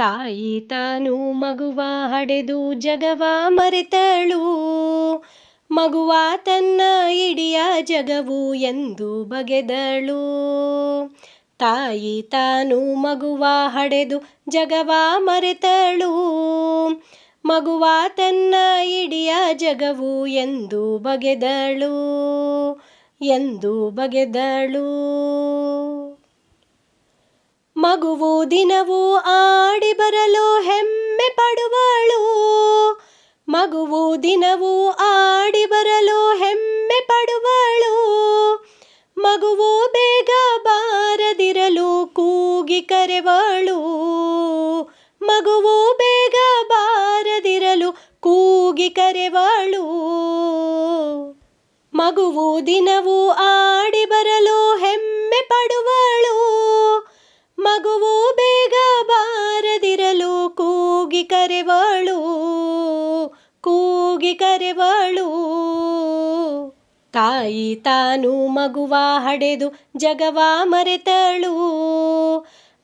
ತಾಯಿ ತಾನು ಮಗುವ ಹಡೆದು ಜಗವ ಮರೆತಳು. ಮಗುವ ತನ್ನ ಇಡಿಯ ಜಗವು ಎಂದು ಬಗೆದಳು. ತಾಯಿ ತಾನು ಮಗುವ ಹಡೆದು ಜಗವ ಮರೆತಳು. ಮಗುವ ತನ್ನ ಇಡಿಯ ಜಗವು ಎಂದು ಬಗೆದಳು. ಎಂದು ಬಗೆದಳು. ಮಗುವು ದಿನವೂ ಆಡಿ ಬರಲು ಹೆಮ್ಮೆ ಪಡುವಳು. ಮಗುವು ದಿನವೂ ಆಡಿ ಬರಲು ಹೆಮ್ಮೆ ಪಡುವಳು. ಮಗುವು ಬೇಗ ಬಾರದಿರಲು ಕೂಗಿ ಕರೆವಳು. ಮಗುವು ಬೇಗ ಬಾರದಿರಲು ಕೂಗಿ ಕರೆವಳು. ಮಗುವು ದಿನವೂ ಆಡಿ ಬರಲು ಹೆಮ್ಮೆ ಪಡುವಳು ಮಗುವು ಬೇಗ ಬಾರದಿರಲು ಕೂಗಿ ಕರೆವಳು ಕೂಗಿ ಕರೆವಳು. ತಾಯಿ ತಾನು ಮಗುವ ಹಡೆದು ಜಗವ ಮರೆತಳು,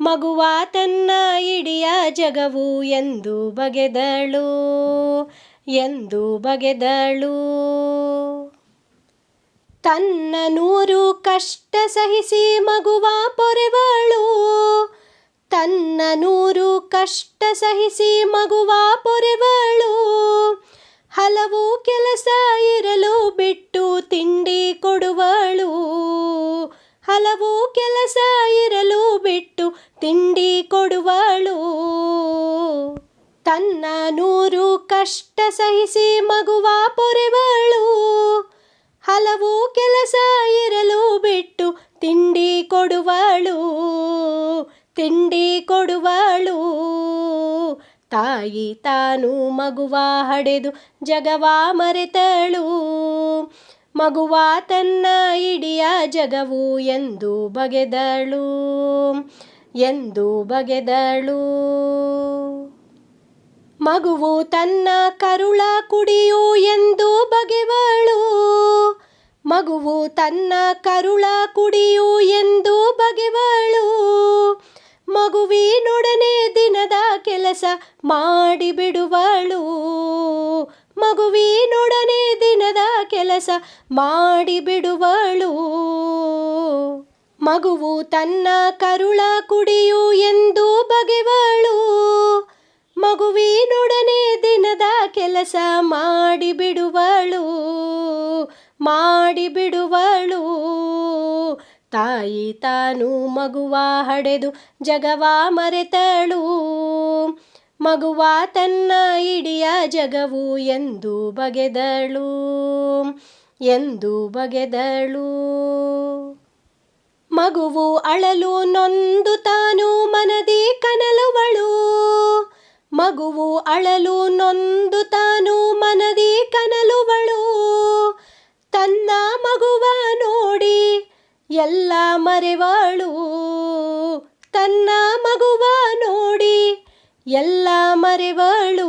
ಮಗುವ ತನ್ನ ಇಡಿಯ ಜಗವು ಎಂದು ಬಗೆದಳು ಎಂದು ಬಗೆದಳು. ತನ್ನ ನೂರು ಕಷ್ಟ ಸಹಿಸಿ ಮಗುವ ಪೊರೆವಳು ಕಷ್ಟ ಸಹಿಸಿ ಮಗುವ ಪೊರೆವಳು. ಹಲವು ಕೆಲಸ ಇರಲು ಬಿಟ್ಟು ತಿಂಡಿ ಕೊಡುವಳು. ಹಲವು ಕೆಲಸ ಇರಲು ಬಿಟ್ಟು ತಿಂಡಿ ಕೊಡುವಳು. ತನ್ನ ನೂರು ಕಷ್ಟ ಸಹಿಸಿ ಮಗುವ ಪೊರೆವಳು. ಹಲವು ಕೆಲಸ ಇರಲು ಬಿಟ್ಟು ತಿಂಡಿ ಕೊಡುವಳು. ತಿಂಡಿ ಕೊಡುವಳು. ತಾಯಿ ತಾನು ಮಗುವ ಹಡೆದು ಜಗವ ಮರೆತಳು. ಮಗುವ ತನ್ನ ಇಡಿಯ ಜಗವು ಎಂದು ಬಗೆದಳು. ಎಂದು ಬಗೆದಳು. ಮಗುವು ತನ್ನ ಕರುಳ ಕುಡಿಯು ಎಂದು ಬಗೆವಳು. ಮಗುವು ತನ್ನ ಕರುಳ ಕುಡಿಯು ಎಂದು ಬಗೆವಳು. ಮಗುವಿನೊಡನೆ ದಿನದ ಕೆಲಸ ಮಾಡಿಬಿಡುವಳು. ಮಗುವಿನೊಡನೆ ದಿನದ ಕೆಲಸ ಮಾಡಿಬಿಡುವಳು. ಮಗುವು ತನ್ನ ಕರುಳ ಕುಡಿಯು ಎಂದು ಬಗೆವಳು. ಮಗುವಿನೊಡನೆ ದಿನದ ಕೆಲಸ ಮಾಡಿಬಿಡುವಳು. ಮಾಡಿಬಿಡುವಳು. ತಾಯಿ ತಾನು ಮಗುವ ಹಡೆದು ಜಗವ ಮರೆತಳು. ಮಗುವ ತನ್ನ ಇಡಿಯ ಜಗವು ಎಂದು ಬಗೆದಳು ಎಂದು ಬಗೆದಳು. ಮಗುವು ಅಳಲು ನೊಂದು ತಾನು ಮನದಿ ಕನಲುವಳು, ಮಗುವು ಅಳಲು ನೊಂದು ತಾನು ಎಲ್ಲ ಮರೆವಾಳು. ತನ್ನ ಮಗುವ ನೋಡಿ ಎಲ್ಲ ಮರೆವಳು.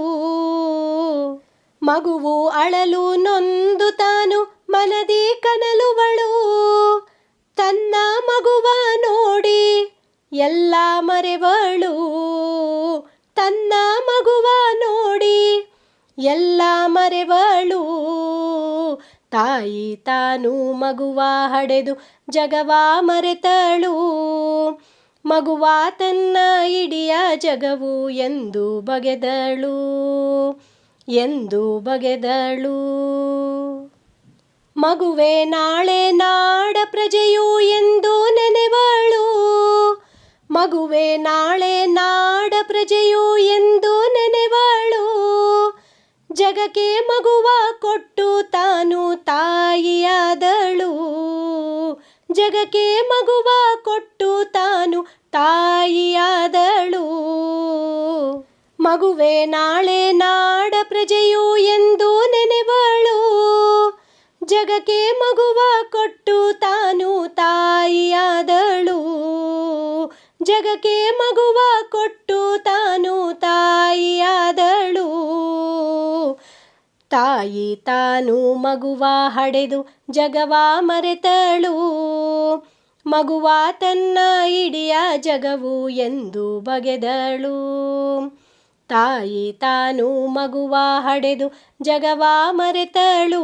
ಮಗುವು ಅಳಲು ನೊಂದು ತಾನು ಮನದಿ ಕನಲುವಳು. ತನ್ನ ಮಗುವ ನೋಡಿ ಎಲ್ಲ ಮರೆವಾಳು. ತನ್ನ ಮಗುವ ನೋಡಿ ಎಲ್ಲ ಮರೆವಳು. ತಾಯಿ ತಾನು ಮಗುವ ಹಡೆದು ಜಗವ ಮರೆತಳು. ಮಗುವ ತನ್ನ ಇಡಿಯ ಜಗವು ಎಂದು ಬಗೆದಳು. ಎಂದು ಬಗೆದಳು. ಮಗುವೆ ನಾಳೆ ನಾಡ ಪ್ರಜೆಯು ಎಂದು ನೆನೆವಳು. ಮಗುವೆ ನಾಳೆ ನಾಡ ಪ್ರಜೆಯು ಎಂದು ನೆನೆವಳು. ಜಗಕ್ಕೆ ಮಗುವ ಕೊಟ್ಟು ಜಗಕ್ಕೆ ಮಗುವ ಕೊಟ್ಟು ತಾನು ತಾಯಿಯಾದಳು. ಮಗುವೆ ನಾಳೆ ನಾಡ ತಾಯಿ ತಾನು ಮಗುವ ಹಡೆದು ಜಗವ ಮರೆತಳು. ಮಗುವ ತನ್ನ ಇಡಿಯ ಜಗವು ಎಂದು ಬಗೆದಳು. ತಾಯಿ ತಾನು ಮಗುವ ಹಡೆದು ಜಗವ ಮರೆತಳು.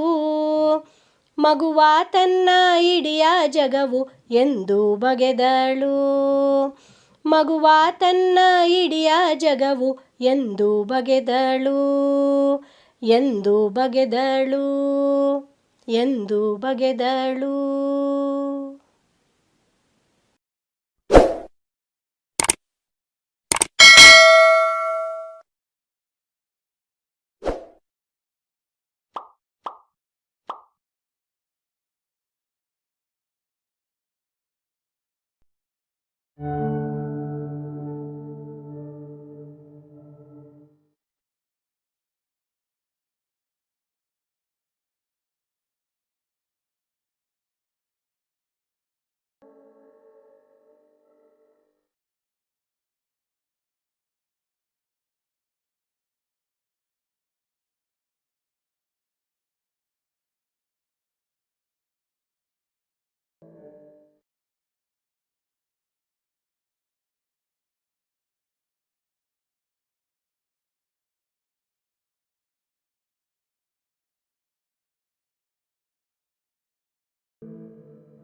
ಮಗುವ ತನ್ನ ಇಡಿಯ ಜಗವು ಎಂದು ಬಗೆದಳು. ಮಗುವ ತನ್ನ ಇಡಿಯ ಜಗವು ಎಂದು ಬಗೆದಳು. ಎಂದು ಬಗೆದಳು ಎಂದು ಬಗೆದಳು.